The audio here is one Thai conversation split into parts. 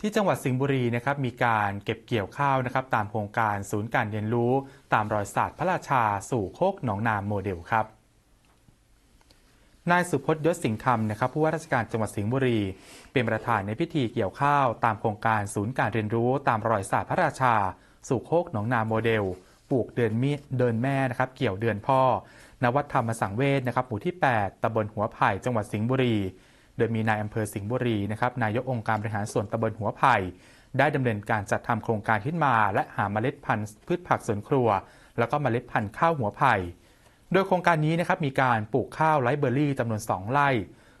ที่จังหวัดสิงห์บุรีนะครับมีการเก็บเกี่ยวข้าวนะครับตามโครงการศูนย์การเรียนรู้ตามรอยศาสตร์พระราชาสู่โคกหนองนามโมเดลครับนายสุพจน์ยศสิงห์คำนะครับผู้ว่าราชการจังหวัดสิงห์บุรี เป็นประธานในพิธีเกี่ยวข้าวตามโครงการศูนย์การเรียนรู้ตามรอยศาสตร์พระราชา สู่โคกหนองนาโมเดลปลูกเดือนมีเดินแม่นะครับเกี่ยวเดือนพ่อ นวัดธรรมสังเวชนะครับหมู่ที่ 8ตำบลหัวไผ่จังหวัดสิงห์บุรี โดยมีนายอำเภอสิงห์บุรีนะครับนายกองค์การบริหารส่วนตำบลหัวไผ่ได้ดำเนินการจัดทำโครงการขึ้นมา และหาเมล็ดพันธุ์พืชผักสวนครัว แล้วก็เมล็ดพันธุ์ข้าวหัวไผ่ โดยโครงการนี้นะครับมีการปลูกข้าวไรซ์เบอร์รี่จำนวน 2 ไร่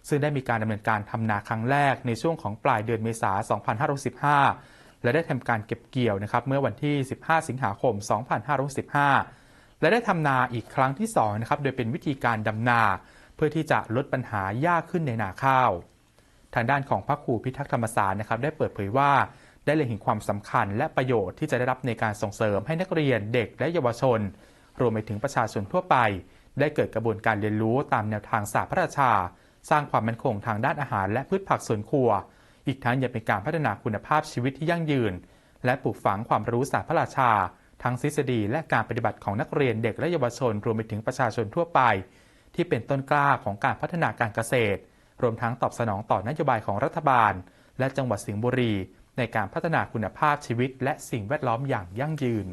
ซึ่งได้มีการดำเนินการทำนาครั้งแรกในช่วงของปลายเดือนเมษายน 2515 และได้ทำการเก็บเกี่ยวนะครับเมื่อวันที่ 15 สิงหาคม 2515 และได้ทำนาอีกครั้งที่2นะครับโดยเป็นวิธีการดำนา เพื่อที่จะลดปัญหายากขึ้นในนาข้าว ทางด้านของพระครูพิทักษ์ธรรมศาสารนะครับได้เปิดเผยว่าได้เล็งเห็นความสำคัญและประโยชน์ที่จะได้รับในการส่งเสริมให้นักเรียนเด็กและเยาวชน รวมไปถึงประชาชนทั่วไป ได้เกิดกระบวนการเรียนรู้ตามแนวทางศาสตร์พระราชา สร้างความมั่นคงทางด้านอาหารและพืชผักสวนครัว อีกทั้งยังเป็นการพัฒนาคุณภาพชีวิตที่ยั่งยืน และปลูกฝังความรู้ศาสตร์พระราชา ทั้งทฤษฎีและการปฏิบัติของนักเรียนเด็กและเยาวชน รวมไปถึงประชาชนทั่วไป ที่เป็นต้นกล้าของการพัฒนาการเกษตร รวมทั้งตอบสนองต่อนโยบายของรัฐบาล และจังหวัดสิงห์บุรี ในการพัฒนาคุณภาพชีวิตและสิ่งแวดล้อมอย่างยั่งยืน